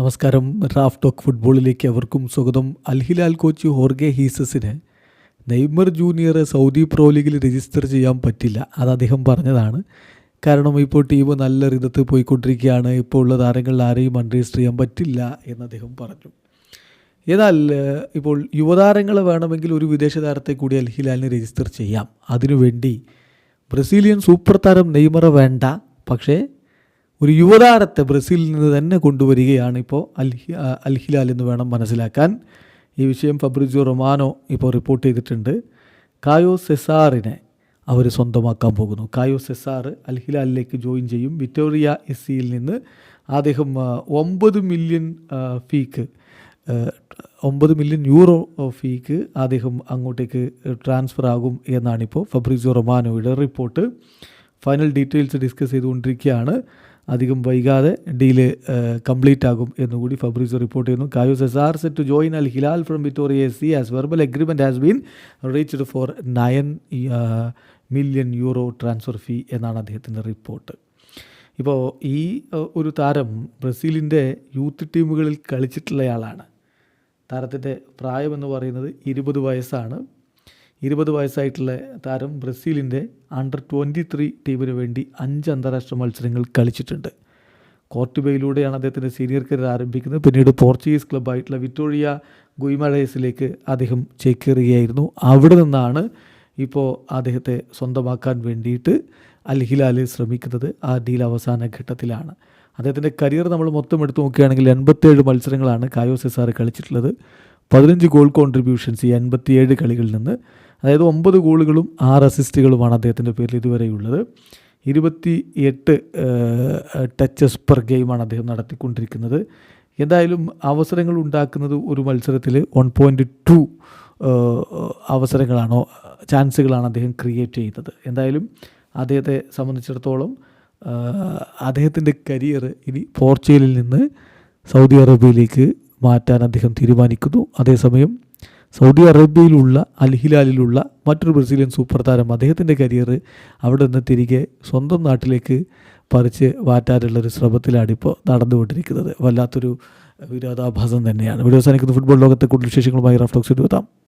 നമസ്കാരം. Raf talk ഫുട്ബോളിലേക്ക് അവർക്കും സ്വാഗതം. അൽഹിലാൽ കോച്ച് ഹോർഗെ ഹീസസിന് നെയ്മർ ജൂനിയറെ സൗദി പ്രോ ലീഗിൽ രജിസ്റ്റർ ചെയ്യാൻ പറ്റില്ല അത് അദ്ദേഹം പറഞ്ഞതാണ്. കാരണം ഇപ്പോൾ ടീം നല്ല റിതത്ത് പോയിക്കൊണ്ടിരിക്കുകയാണ്. ഇപ്പോൾ ഉള്ള താരങ്ങളിൽ ആരെയും അൺരജിസ്റ്റർ ചെയ്യാൻ പറ്റില്ല എന്ന് അദ്ദേഹം പറഞ്ഞു. എന്നാൽ ഇപ്പോൾ യുവതാരങ്ങൾ വേണമെങ്കിൽ ഒരു വിദേശ താരത്തെ കൂടി അൽഹിലാലിന് രജിസ്റ്റർ ചെയ്യാം. അതിനുവേണ്ടി ബ്രസീലിയൻ സൂപ്പർ താരം നെയ്മറെ വേണ്ട. പക്ഷേ ഒരു യുവതാരത്തെ ബ്രസീലിൽ നിന്ന് തന്നെ കൊണ്ടുവരികയാണ് ഇപ്പോൾ അൽഹി അൽഹിലാൽ എന്ന് വേണം മനസ്സിലാക്കാൻ. ഈ വിഷയം ഫബ്രിജോ റൊമാനോ ഇപ്പോൾ റിപ്പോർട്ട് ചെയ്തിട്ടുണ്ട്. കായോ സെസാറിനെ അവർ സ്വന്തമാക്കാൻ പോകുന്നു. കായോ സെസാർ അൽഹിലാലിലേക്ക് ജോയിൻ ചെയ്യും. വിക്ടോറിയ എസ് സിയിൽ നിന്ന് അദ്ദേഹം ഒമ്പത് മില്യൺ ഫീക്ക് ഒമ്പത് മില്യൺ യൂറോ ഫീക്ക് അദ്ദേഹം അങ്ങോട്ടേക്ക് ട്രാൻസ്ഫർ ആകും എന്നാണിപ്പോൾ ഫബ്രിസോ റൊമാനോയുടെ റിപ്പോർട്ട്. ഫൈനൽ ഡീറ്റെയിൽസ് ഡിസ്കസ് ചെയ്തുകൊണ്ടിരിക്കുകയാണ്. അധികം വൈകാതെ ഡീൽ കംപ്ലീറ്റ് ആകും എന്നുകൂടി ഫബ്രിസോ റിപ്പോർട്ട് ചെയ്യുന്നു. Kaio Cesar set to join Al Hilal from Vitoria C as verbal agreement has been reached for nine million euro transfer fee എന്നാണ് അദ്ദേഹത്തിന്റെ റിപ്പോർട്ട് ഇപ്പോൾ ഈ ഒരു താരം ബ്രസീലിന്റെ യൂത്ത് ടീമുകളിൽ കളിച്ചിട്ടുള്ളയാളാണ്. താരത്തിന്റെ പ്രായമെന്ന് പറയുന്നത് ഇരുപത് വയസ്സാണ്. ഇരുപത് വയസ്സായിട്ടുള്ള താരം ബ്രസീലിന്റെ അണ്ടർ ട്വന്റി ത്രീ ടീമിന് വേണ്ടി അഞ്ച് അന്താരാഷ്ട്ര മത്സരങ്ങൾ കളിച്ചിട്ടുണ്ട്. കോർട്ടുബയിലൂടെയാണ് അദ്ദേഹത്തിന്റെ സീനിയർ കരിയർ ആരംഭിക്കുന്നത്. പിന്നീട് പോർച്ചുഗീസ് ക്ലബ്ബായിട്ടുള്ള വിറ്റോറിയ ഗുയ്മഴയസിലേക്ക് അദ്ദേഹം ചേക്കേറുകയായിരുന്നു. അവിടെ നിന്നാണ് ഇപ്പോൾ അദ്ദേഹത്തെ സ്വന്തമാക്കാൻ വേണ്ടിയിട്ട് അൽ ഹിലാൽ ശ്രമിക്കുന്നത് ആ ഡീൽ അവസാന ഘട്ടത്തിലാണ്. അദ്ദേഹത്തിന്റെ കരിയർ നമ്മൾ മൊത്തം എടുത്തു നോക്കുകയാണെങ്കിൽ എൺപത്തേഴ് മത്സരങ്ങളാണ് കായോ സെസാർ കളിച്ചിട്ടുള്ളത്. പതിനഞ്ച് ഗോൾ കോൺട്രിബ്യൂഷൻസ് ഈ എൺപത്തിയേഴ് കളികളിൽ നിന്ന് അതായത് ഒമ്പത് ഗോളുകളും ആറ് അസിസ്റ്റുകളുമാണ് അദ്ദേഹത്തിന്റെ പേരിൽ ഇതുവരെയുള്ളത്. ഇരുപത്തി എട്ട് ടച്ചസ് പെർ ഗെയിമാണ് അദ്ദേഹം നടത്തിക്കൊണ്ടിരിക്കുന്നത്. എന്തായാലും അവസരങ്ങൾ ഉണ്ടാക്കുന്നത് ഒരു മത്സരത്തിൽ വൺ പോയിന്റ് ടു അവസരങ്ങളാണോ ചാൻസുകളാണ് അദ്ദേഹം ക്രിയേറ്റ് ചെയ്യുന്നത്. എന്തായാലും അദ്ദേഹത്തെ സംബന്ധിച്ചിടത്തോളം അദ്ദേഹത്തിന്റെ കരിയർ ഇനി പോർച്ചുഗലിൽ നിന്ന് സൗദി അറേബ്യയിലേക്ക് മാറ്റാൻ അദ്ദേഹം തീരുമാനിക്കുന്നു. അതേസമയം സൗദി അറേബ്യയിലുള്ള അൽ ഹിലാലിലുള്ള മറ്റൊരു ബ്രസീലിയൻ സൂപ്പർ താരം അദ്ദേഹത്തിന്റെ കരിയർ അവിടെ നിന്ന് തിരികെ സ്വന്തം നാട്ടിലേക്ക് പറിച്ച് മാറ്റാനുള്ളൊരു ശ്രമത്തിലാണ് ഇപ്പോൾ നടന്നുകൊണ്ടിരിക്കുന്നത്. വല്ലാത്തൊരു വിരോധാഭാസം തന്നെയാണ്. വീഡിയോ സാധിക്കുന്ന ഫുട്ബോൾ ലോകത്തെ കൂടുതൽ വിശേഷങ്ങളുമായി റഫ്ലോക്സ് എത്താം.